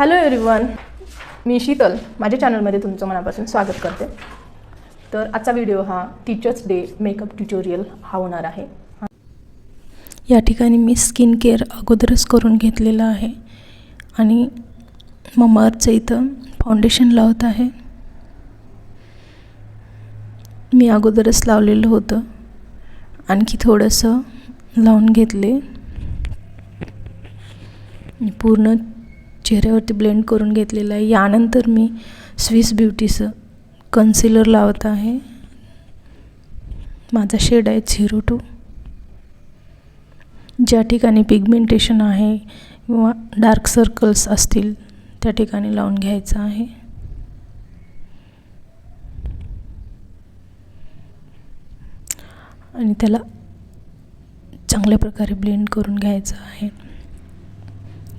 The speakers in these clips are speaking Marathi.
हॅलो एव्हरीवन मी शीतल. माझ्या चॅनलमध्ये तुमचं मनापासून स्वागत करते. तर आजचा व्हिडिओ हा टीचर्स डे मेकअप ट्युटोरियल हा होणार आहे. या ठिकाणी मी स्किन केअर अगोदरच करून घेतलेला आहे. आणि ममाअर्थचं इथं फाउंडेशन लावत आहे. मी अगोदरच लावलेलं होतं. आणखी थोडंसं लावून घेतले. पूर्ण चेहऱ्यावरती ब्लेंड करून घेतलेलं आहे. यानंतर मी स्विस ब्युटीचं कन्सिलर लावत आहे. माझा शेड आहे झिरो टू ज्या ठिकाणी पिगमेंटेशन आहे किंवा डार्क सर्कल्स असतील त्या ठिकाणी लावून घ्यायचं आहे. आणि त्याला चांगल्या प्रकारे ब्लेंड करून घ्यायचं आहे.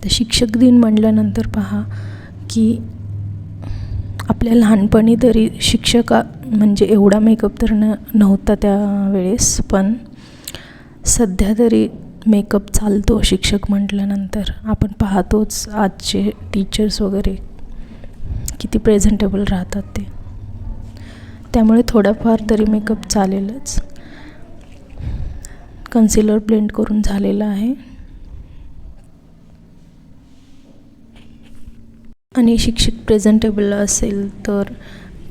तर शिक्षक दिन म्हणल्यानंतर पहा की आपल्या लहानपणी तरी शिक्षका म्हणजे एवढा मेकअप तर न नव्हता त्यावेळेस पण सध्या तरी मेकअप चालतो शिक्षक म्हटल्यानंतर. आपण पाहतोच आजचे टीचर्स वगैरे किती प्रेझेंटेबल राहतात ते. त्यामुळे थोडाफार तरी मेकअप चालेलच. कन्सिलर ब्लेंड करून झालेलं आहे. आणि शिक्षक प्रेझेंटेबल असेल तर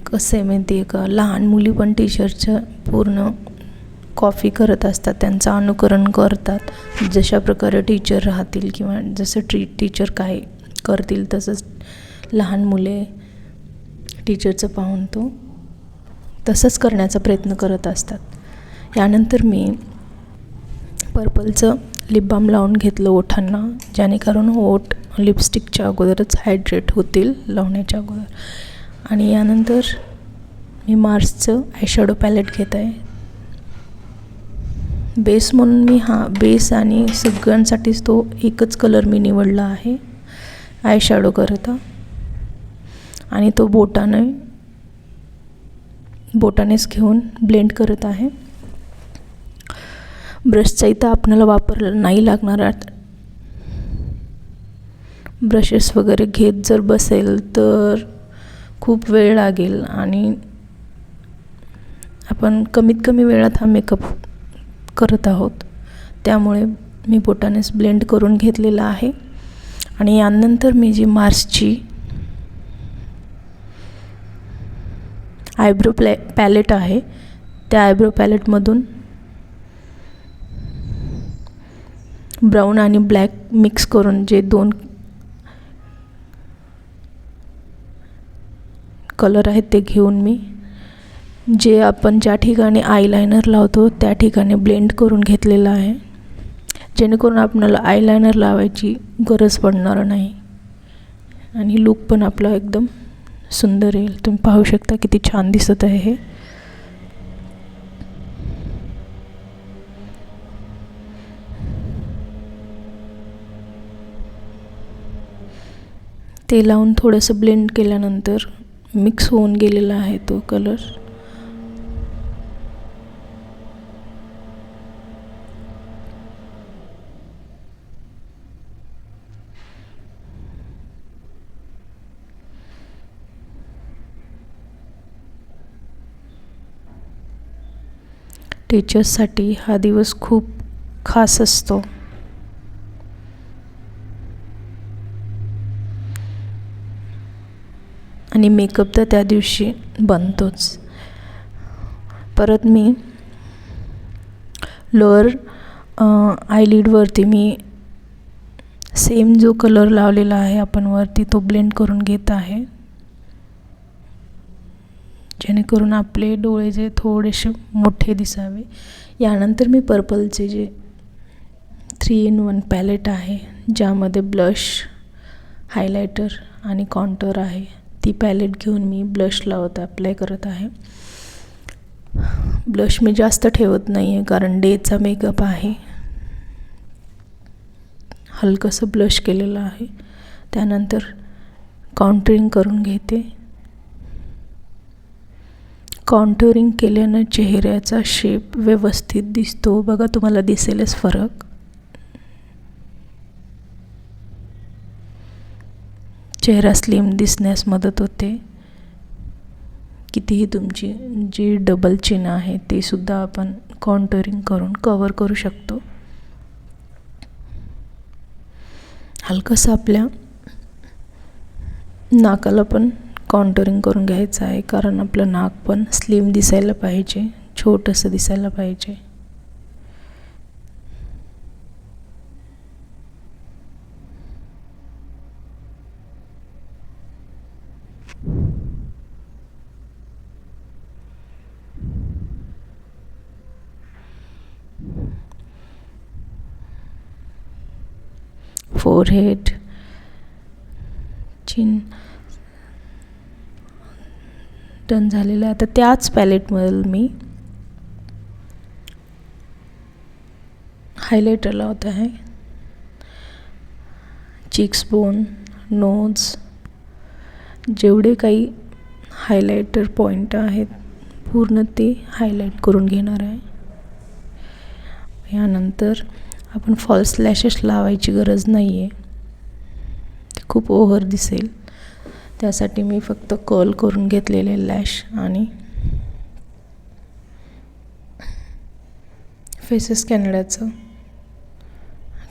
कसं आहे माहिती आहे का? लहान मुली पण टीचरचं पूर्ण कॉफी करत असतात त्यांचं अनुकरण करतात. जशा प्रकारे टीचर राहतील किंवा जसं टी टीचर काय करतील तसंच लहान मुले टीचरचं पाहून तो तसंच करण्याचा प्रयत्न करत असतात. यानंतर मी पर्पलचं लिप बाम लावून घेतलं ओठांना जेणेकरून ओठ लिपस्टिकच्या अगोदरच हायड्रेट होतील लावण्याच्या अगोदर. आणि यानंतर मी मार्सचं आयशॅडो पॅलेट घेत आहे. बेस म्हणून मी हा बेस आणि सगळ्यांसाठीच तो एकच कलर मी निवडला आहे आय शॅडो करता. आणि तो बोटाने बोटानेच घेऊन ब्लेंड करत आहे. ब्रशचा इथं आपल्याला वापर नाही लागणार ब्रशेस वगैरे घेत जर बसेल तर खूप वेळ लागेल आणि आपण कमीत कमी वेळात हा मेकअप करत आहोत. त्यामुळे मी बोटानेच ब्लेंड करून घेतलेला आहे. आणि यानंतर मी जी मार्सची आयब्रो प्लॅ पॅलेट आहे त्या आयब्रो पॅलेटमधून ब्राऊन आणि ब्लॅक मिक्स करून जे दोन कलर आहेत ते घेऊन मी. जे आपण ज्या ठिकाणी आयलायनर लावतो त्या ठिकाणी ब्लेंड करून घेतलेलं आहे. जेणेकरून आपल्याला आयलायनर लावायची गरज पडणार नाही. आणि लूक पण आपला एकदम सुंदर येईल. तुम्ही पाहू शकता किती छान दिसत आहे हे. ते लावून थोडंसं ब्लेंड केल्यानंतर मिक्स होऊन गेलेला आहे तो कलर. टीचर्ससाठी हा दिवस खूप खास असतो. आणि मेकअप तर त्या दिवशी बनतोच. परत मी लोअर आयलिडवरती मी सेम जो कलर लावलेला आहे आपण वरती तो ब्लेंड करून घेत आहे. जेणेकरून आपले डोळे जे थोडेसे मोठे दिसावे. यानंतर मी पर्पलचे जे थ्री इन वन पॅलेट आहे ज्यामध्ये ब्लश हायलायटर आणि कॉन्टर आहे. ती पॅलेट घेऊन मी ब्लश लावत अप्लाय करत आहे. ब्लश मी जास्त ठेवत नाही आहे कारण डेचा मेकअप आहे. हलकंसं ब्लश केलेलं आहे. त्यानंतर काउंटरिंग करून घेते. काउंटरिंग केल्यानं चेहऱ्याचा शेप व्यवस्थित दिसतो. बघा तुम्हाला दिसेलच फरक. चेहरा स्लिम दिसण्यास मदत होते. कितीही तुमची जी डबल चिन आहे ते सुद्धा आपण कॉन्टरिंग करून कवर करू शकतो. हलकंसं आपल्या नाकाला पण कॉन्टरिंग करून घ्यायचं आहे कारण आपलं नाक पण स्लिम दिसायला पाहिजे छोटंसं दिसायला पाहिजे. Forehead, चिन डन झालेलं आहे. आता त्याच पॅलेटमधील मी हायलायटर लावत आहे. चिक्स बोन नोज जेवढे काही हायलायटर पॉईंट आहेत पूर्ण ते हायलाईट करून घेणार आहे. यानंतर आपण फॉल्स लॅशेस लावायची गरज नाही आहे ते खूप ओव्हर दिसेल. त्यासाठी मी फक्त कल करून घेतलेले लॅश आणि फेसेस कॅनडाचं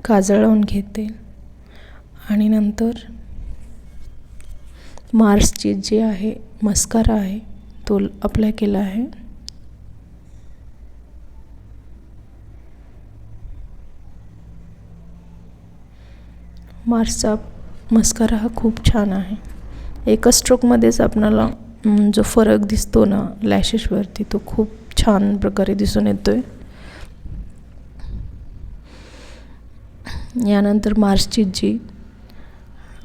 काजळ लावून घेते. आणि नंतर मार्सची जे आहे मस्कारा आहे तो अप्लाय केला आहे. मार्सचा मस्कारा हा खूप छान आहे. एका स्ट्रोकमध्येच आपणाला जो फरक दिसतो ना लॅशेसवरती तो खूप छान प्रकारे दिसून येतो आहे यानंतर मार्सची जी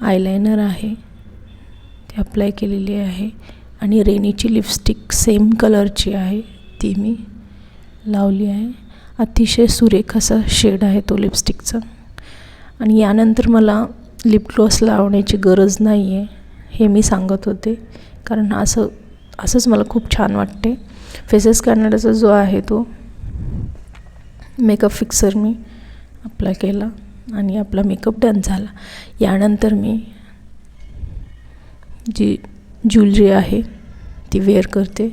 आयलायनर आहे ती अप्लाय केलेली आहे आणि रेनीची लिपस्टिक सेम कलरची आहे ती मी लावली आहे. अतिशय सुरेख असा शेड आहे तो लिपस्टिकचा आणि यानंतर मला लिप ग्लॉस लावण्याची गरज नाही आहे हे मी सांगत होते. कारण असं असंच मला खूप छान वाटते. फेसेस कॅनडाचा जो आहे तो मेकअप फिक्सर मी अप्लाय केला आणि आपला मेकअप डन झाला. यानंतर मी जी ज्वेलरी आहे ती वेअर करते.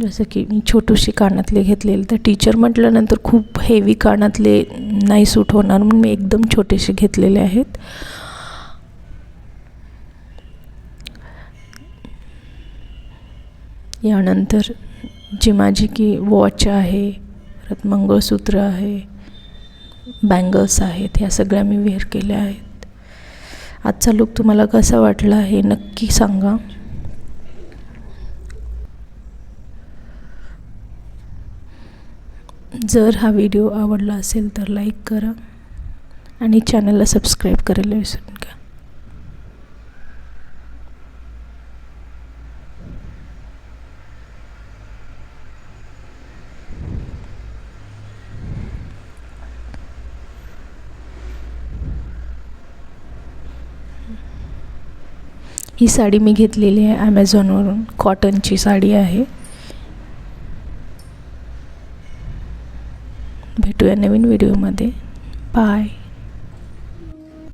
जसं की मी छोटूशी कानातले घेतलेले. तर टीचर म्हटल्यानंतर खूप हेवी कानातले नाही सूट होणार म्हणून मी एकदम छोटेसे घेतलेले आहेत. यानंतर जी माझी की वॉच आहे परत मंगळसूत्र आहे बँगल्स आहेत ह्या सगळ्या मी वेअर केल्या आहेत. आजचा लुक तुम्हाला कसा वाटला हे नक्की सांगा. जर हा व्हिडिओ आवडला असेल तर लाईक करा आणि चॅनलला सबस्क्राईब करायला विसरू नका. ही साडी मी घेतलेली आहे ॲमेझॉनवरून कॉटनची साडी आहे. भेटूया नवीन व्हिडिओमध्ये बाय